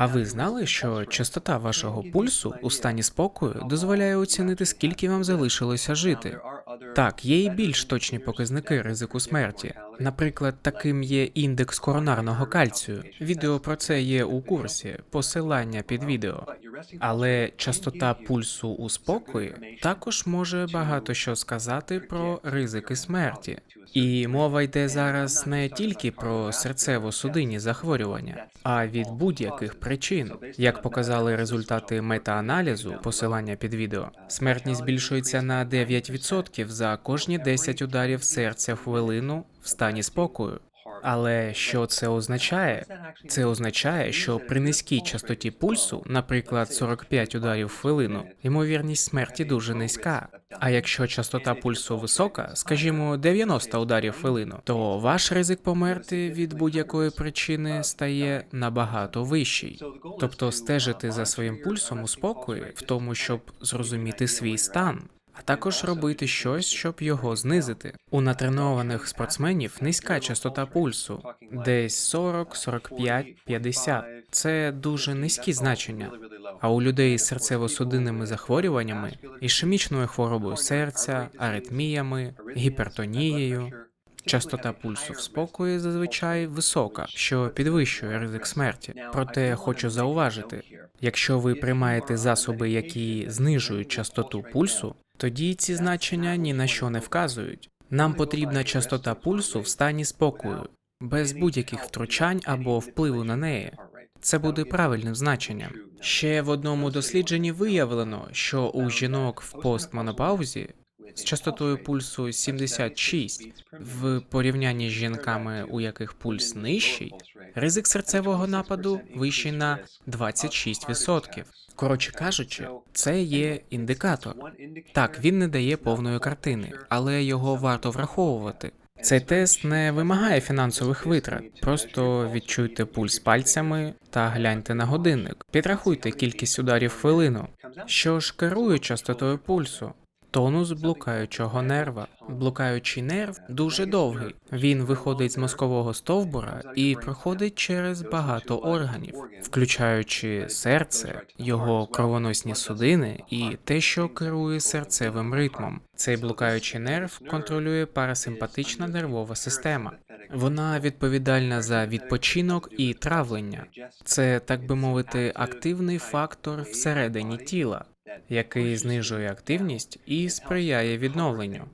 А ви знали, що частота вашого пульсу у стані спокою дозволяє оцінити, скільки вам залишилося жити? Так, є і більш точні показники ризику смерті. Наприклад, таким є індекс коронарного кальцію. Відео про це є у курсі, посилання під відео. Але частота пульсу у спокої також може багато що сказати про ризики смерті. І мова йде зараз не тільки про серцево-судинні захворювання, а від будь-яких причин. Як показали результати метааналізу, посилання під відео, смертність збільшується на 9% за кожні 10 ударів серця в хвилину в стані спокою. Але що це означає? Це означає, що при низькій частоті пульсу, наприклад, 45 ударів в хвилину, ймовірність смерті дуже низька. А якщо частота пульсу висока, скажімо, 90 ударів в хвилину, то ваш ризик померти від будь-якої причини стає набагато вищий. Тобто стежити за своїм пульсом у спокої, в тому, щоб зрозуміти свій стан. А також робити щось, щоб його знизити. У натренованих спортсменів низька частота пульсу, десь 40, 45, 50. Це дуже низькі значення. А у людей з серцево-судинними захворюваннями, ішемічною хворобою серця, аритміями, гіпертонією. Частота пульсу в спокої зазвичай висока, що підвищує ризик смерті. Проте хочу зауважити, якщо ви приймаєте засоби, які знижують частоту пульсу, тоді ці значення ні на що не вказують. Нам потрібна частота пульсу в стані спокою, без будь-яких втручань або впливу на неї. Це буде правильним значенням. Ще в одному дослідженні виявлено, що у жінок в постмонопаузі з частотою пульсу 76 в порівнянні з жінками, у яких пульс нижчий, ризик серцевого нападу вищий на 26%. Коротше кажучи, це є індикатор. Так, він не дає повної картини, але його варто враховувати. Цей тест не вимагає фінансових витрат. Просто відчуйте пульс пальцями та гляньте на годинник. Підрахуйте кількість ударів в хвилину. Що ж керує частотою пульсу? Тонус блукаючого нерва. Блукаючий нерв дуже довгий. Він виходить з мозкового стовбура і проходить через багато органів, включаючи серце, його кровоносні судини і те, що керує серцевим ритмом. Цей блукаючий нерв контролює парасимпатична нервова система. Вона відповідальна за відпочинок і травлення. Це, так би мовити, активний фактор всередині тіла який знижує активність і сприяє відновленню.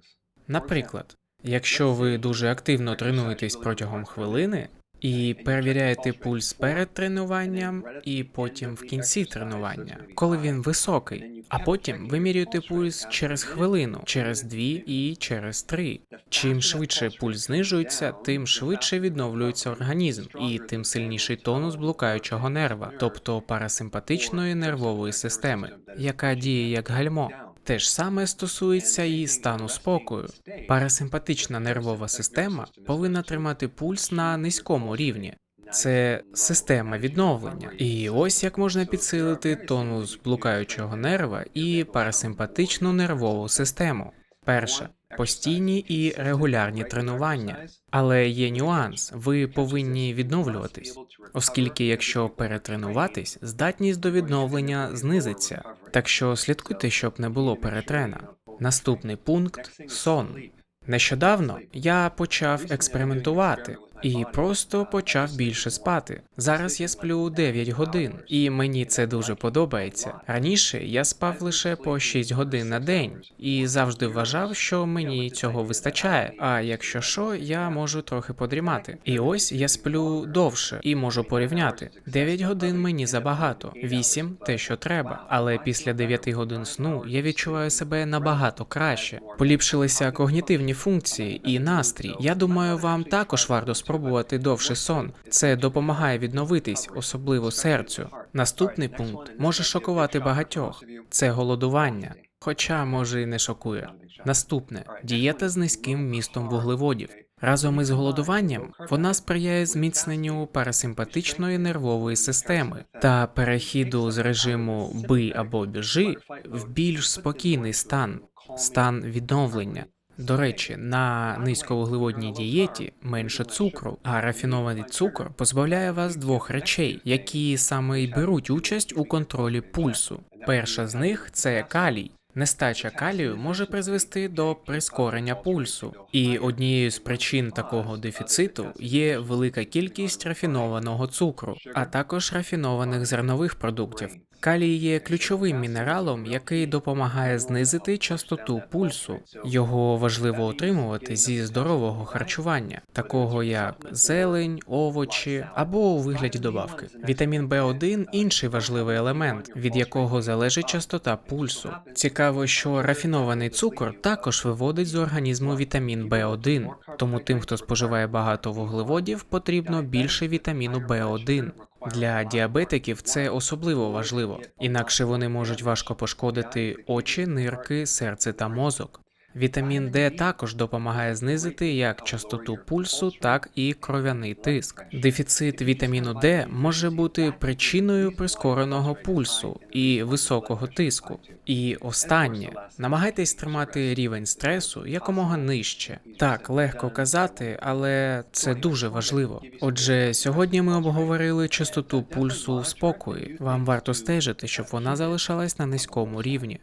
Наприклад, якщо ви дуже активно тренуєтесь протягом хвилини і перевіряєте пульс перед тренуванням і потім в кінці тренування, коли він високий, а потім вимірюєте пульс через хвилину, через дві і через три. Чим швидше пульс знижується, тим швидше відновлюється організм, і тим сильніший тонус блукаючого нерва, тобто парасимпатичної нервової системи, яка діє як гальмо. Те ж саме стосується і стану спокою. Парасимпатична нервова система повинна тримати пульс на низькому рівні. Це система відновлення. І ось як можна підсилити тонус блукаючого нерва і парасимпатичну нервову систему. Перше постійні і регулярні тренування. Але є нюанс, ви повинні відновлюватись, оскільки, якщо перетренуватись, здатність до відновлення знизиться. Так що слідкуйте, щоб не було перетрена. Наступний пункт сон. Нещодавно я почав експериментувати і просто почав більше спати. Зараз я сплю 9 годин, і мені це дуже подобається. Раніше я спав лише по 6 годин на день і завжди вважав, що мені цього вистачає. А якщо що, я можу трохи подрімати. І ось я сплю довше і можу порівняти. 9 годин мені забагато, 8 – те, що треба. Але після 9 годин сну я відчуваю себе набагато краще. Поліпшилися когнітивні функції і настрій. Я думаю, вам також варто спробувати довший сон. Це допомагає відновитись, особливо серцю. Наступний пункт може шокувати багатьох. Це голодування. Хоча може і не шокує. Наступне дієта з низьким містом вуглеводів. Разом із голодуванням вона сприяє зміцненню парасимпатичної нервової системи та перехіду з режиму бий або біжи в більш спокійний стан, стан відновлення. До речі, на низьковуглеводній дієті менше цукру, а рафінований цукор позбавляє вас двох речей, які саме й беруть участь у контролі пульсу. Перша з них це калій. Нестача калію може призвести до прискорення пульсу, і однією з причин такого дефіциту є велика кількість рафінованого цукру, а також рафінованих зернових продуктів. Калій є ключовим мінералом, який допомагає знизити частоту пульсу. Його важливо отримувати зі здорового харчування, такого як зелень, овочі або у вигляді добавки. Вітамін В1 – інший важливий елемент, від якого залежить частота пульсу. Цікаво, що рафінований цукор також виводить з організму вітамін В1, тому тим, хто споживає багато вуглеводів, потрібно більше вітаміну В1. Для діабетиків це особливо важливо, інакше вони можуть важко пошкодити очі, нирки, серце та мозок. Вітамін Д також допомагає знизити як частоту пульсу, так і кров'яний тиск. Дефіцит вітаміну Д може бути причиною прискореного пульсу і високого тиску. І останнє намагайтесь тримати рівень стресу якомога нижче. Так легко казати, але це дуже важливо. Отже, сьогодні ми обговорили частоту пульсу в спокої. Вам варто стежити, щоб вона залишалась на низькому рівні.